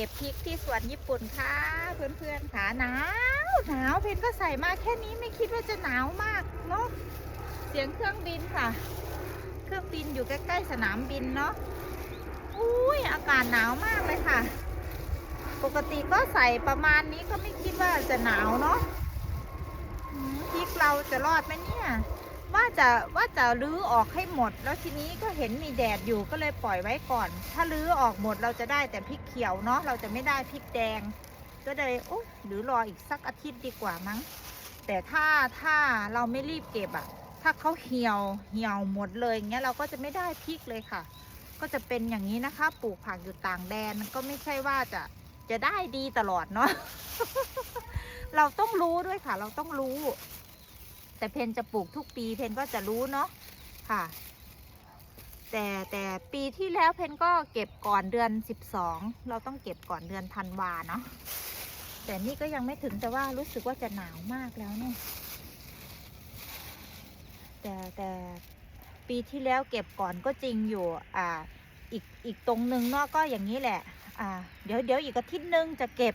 ก็บพริกที่สวนญี่ปุ่นค่ะ เพื่อนๆค่ะหนาวหนาวเพนก็ใส่มาแค่นี้ไม่คิดว่าจะหนาวมากเนาะเสียงเครื่องบินค่ะ เครื่องบินอยู่ใกล้ๆสนามบินเนาะอุ้ยอากาศหนาวมากเลยค่ะ ปกติก็ใส่ประมาณนี้ก็ไม่คิดว่าจะหนาวเนาะพริกเราจะรอดไหมเนี่ย ว่าจะว่าจะรื้อออกให้หมด แล้วทีนี้ก็เห็นมีแดดอยู่ก็เลยปล่อยไว้ก่อน ถ้ารื้อออกหมดเราจะได้แต่พริกเขียวเนาะเราจะไม่ได้พริกแดง ก็เลยโอ้หรือรออีกสักอาทิตย์ดีกว่ามั้ง แต่ถ้าถ้าเราไม่รีบเก็บอะถ้าเขาเหี่ยวเหี่ยวหมดเลยเงี้ยเราก็จะไม่ได้พริกเลยค่ะ ก็จะเป็นอย่างนี้นะคะ ปลูกผักอยู่ต่างแดนก็ไม่ใช่ว่าจะจะได้ดีตลอดเนาะเราต้องรู้ด้วยค่ะ เราต้องรู้ แต่เพนจะปลูกทุกปีเพนก็จะรู้เนาะค่ะ แต่แต่ปีที่แล้วเพนก็เก็บก่อนเดือนสิบสองเราต้องเก็บก่อนเดือนธันวาเนาะแต่นี่ก็ยังไม่ถึงแต่ว่ารู้สึกว่าจะหนาวมากแล้วเนี่ยแต่แต่ปีที่แล้วเก็บก่อนก็จริงอยู่อ่าอีกอีกตรงนึงเนาะก็อย่างนี้แหละอ่าเดี๋ยวเดี๋ยวอีกอาทิตย์นึงจะเก็บ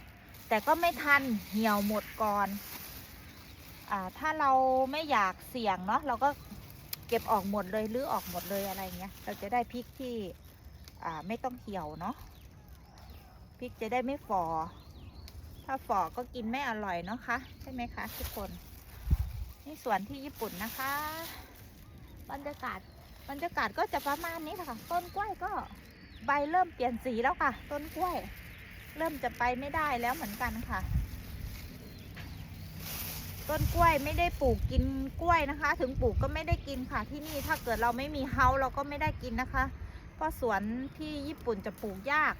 แต่ก็ไม่ทันเหี่ยวหมดก่อน ถ้าเราไม่อยากเสี่ยงเนาะเราก็เก็บออกหมดเลยหรือออกหมดเลยอะไรเงี้ย เราจะได้พริกที่ไม่ต้องเหี่ยวเนาะพริกจะได้ไม่ฝ่อถ้าฝ่อก็กินไม่อร่อยเนาะคะ ใช่ไหมคะ ทุกคน นี่สวนที่ญี่ปุ่นนะคะ บรรยากาศบรรยากาศก็จะประมาณนี้ค่ะ ต้นกล้วยก็ใบเริ่มเปลี่ยนสีแล้วค่ะ ต้นกล้วย เริ่มจะไปไม่ได้แล้วเหมือนกันค่ะ ต้นกล้วยไม่ได้ปลูกกินกล้วยนะคะ ถึงปลูกก็ไม่ได้กินค่ะ ที่นี่ถ้าเกิดเราไม่มีเฮาเราก็ไม่ได้กินนะคะเพราะสวนที่ญี่ปุ่นจะปลูกยาก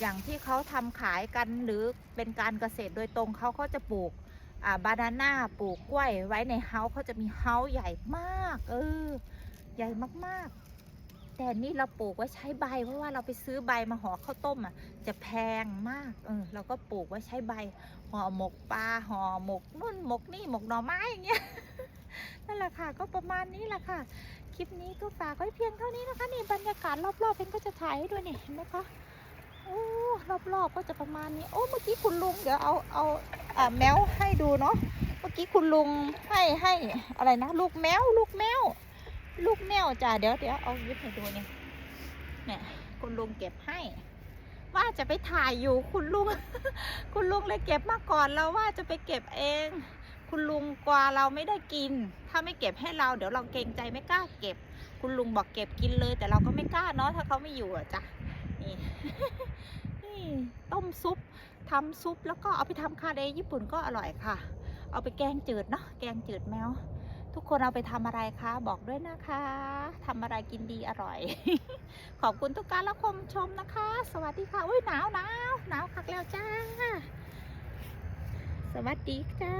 อย่างที่เขาทำขายกันหรือเป็นการเกษตรโดยตรงเขาก็จะปลูกอ่าบานาน่าปลูกกล้วยไว้ในเฮาเขาจะมีเฮาใหญ่มาก เออ ใหญ่มากๆ แต่นี่เราปลูกไว้ใช้ใบ เพราะว่าเราไปซื้อใบมาห่อข้าวต้มอะ จะแพงมาก เออเราก็ปลูกไว้ใช้ใบห่อหมกปลาห่อหมกนุ่นหมกนี่หมกหน่อไม้อย่างเงี้ยนั่นแหละค่ะ ก็ประมาณนี้แหละค่ะ คลิปนี้ก็ฝากไว้เพียงเท่านี้นะคะนี่บรรยากาศรอบๆเพนก็จะถ่ายให้ด้วยนี่เห็นไหมคะโอ้รอบๆก็จะประมาณนี้ โอ้เมื่อกี้คุณลุงเดี๋ยวเอาเอาอ่าแมวให้ดูเนาะเมื่อกี้คุณลุงให้ให้อะไรนะ ลูกแมวลูกแมว ลูกแมวจ้ะเดี๋ยวเดี๋ยวเอายึดให้ดูเนี่ยเนี่ยคุณลุงเก็บให้ ว่าจะไปถ่ายอยู่คุณลุง คุณลุงเลยเก็บมาก่อนแล้วว่าจะไปเก็บเอง คุณลุงกลัวเราไม่ได้กิน ถ้าไม่เก็บให้เราเดี๋ยวเราเกรงใจไม่กล้าเก็บ คุณลุงบอกเก็บกินเลย แต่เราก็ไม่กล้าเนาะถ้าเขาไม่อยู่อะจ้ะนี่นี่ต้มซุปทำซุปแล้วก็เอาไปทำคาเดญี่ปุ่นก็อร่อยค่ะ เอาไปแกงจืดเนาะแกงจืดแมว ทุกคนเอาไปทำอะไรคะ บอกด้วยนะคะทำอะไรกินดีอร่อย ขอบคุณทุกการรับชมชมนะคะ สวัสดีค่ะอุ้ยหนาวหนาวหนาวคักแล้วจ้า สวัสดีจ้า